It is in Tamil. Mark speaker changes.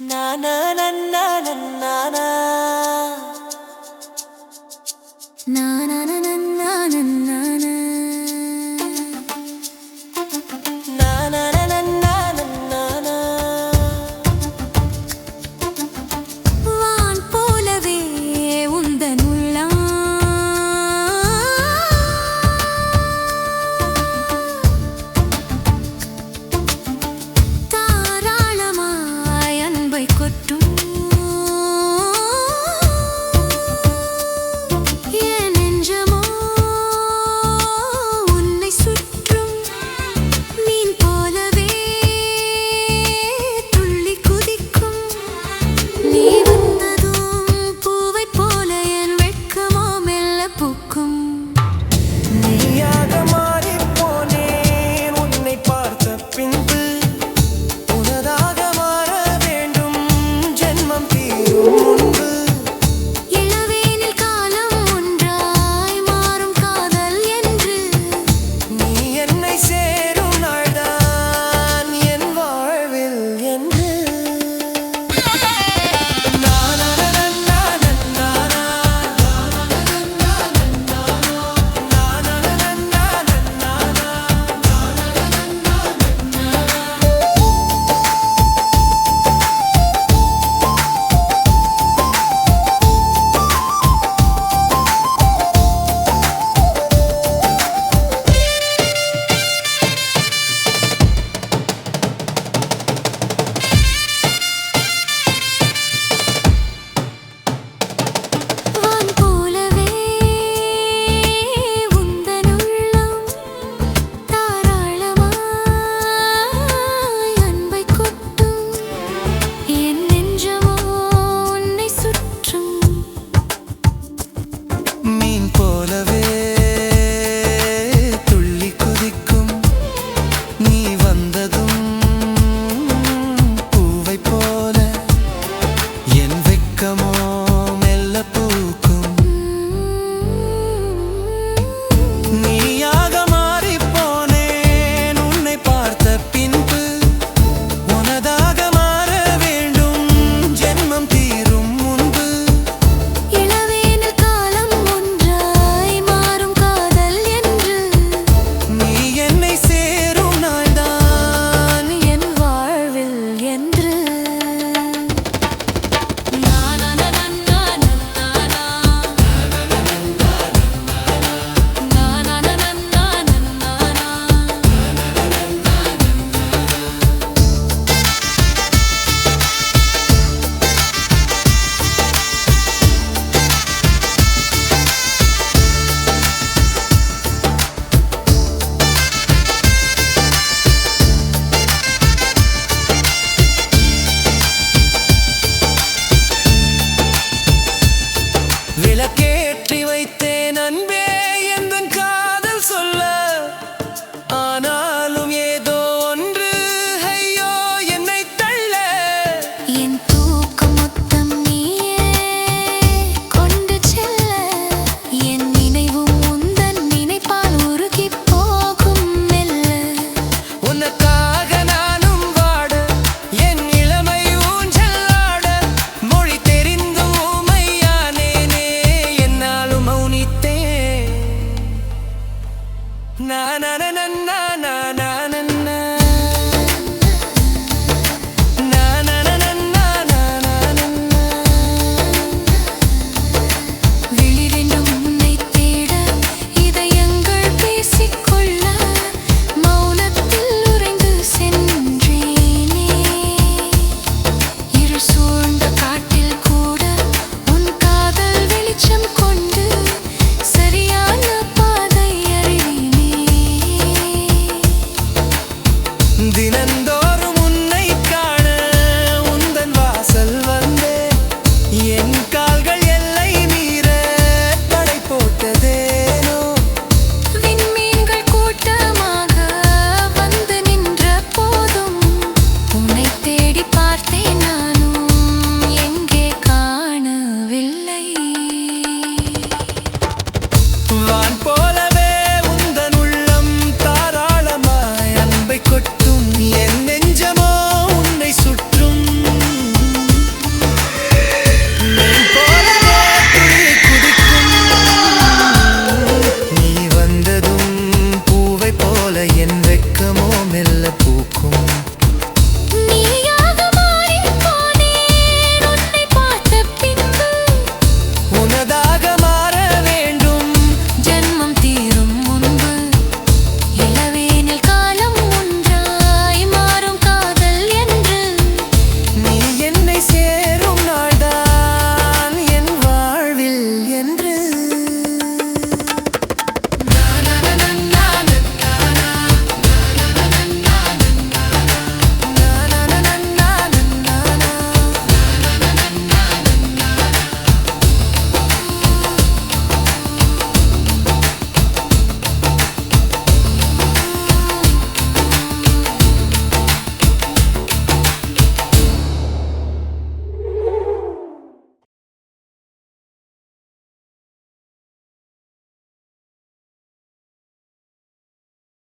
Speaker 1: na na na na na na தேன் போலவே துள்ளி குதிக்கும். நீ வந்ததும் பூவை போல என்
Speaker 2: வெக்கமோ na na na na na.
Speaker 1: வான் போலவே உந்தன் உள்ளம் தாராளமாய் அன்பை கொட்டும் என் நெஞ்சமோ உன்னை சுற்றும்.
Speaker 2: நீ வந்ததும் பூவை போல என் வெக்கமோ மெல்ல பூக்கும்.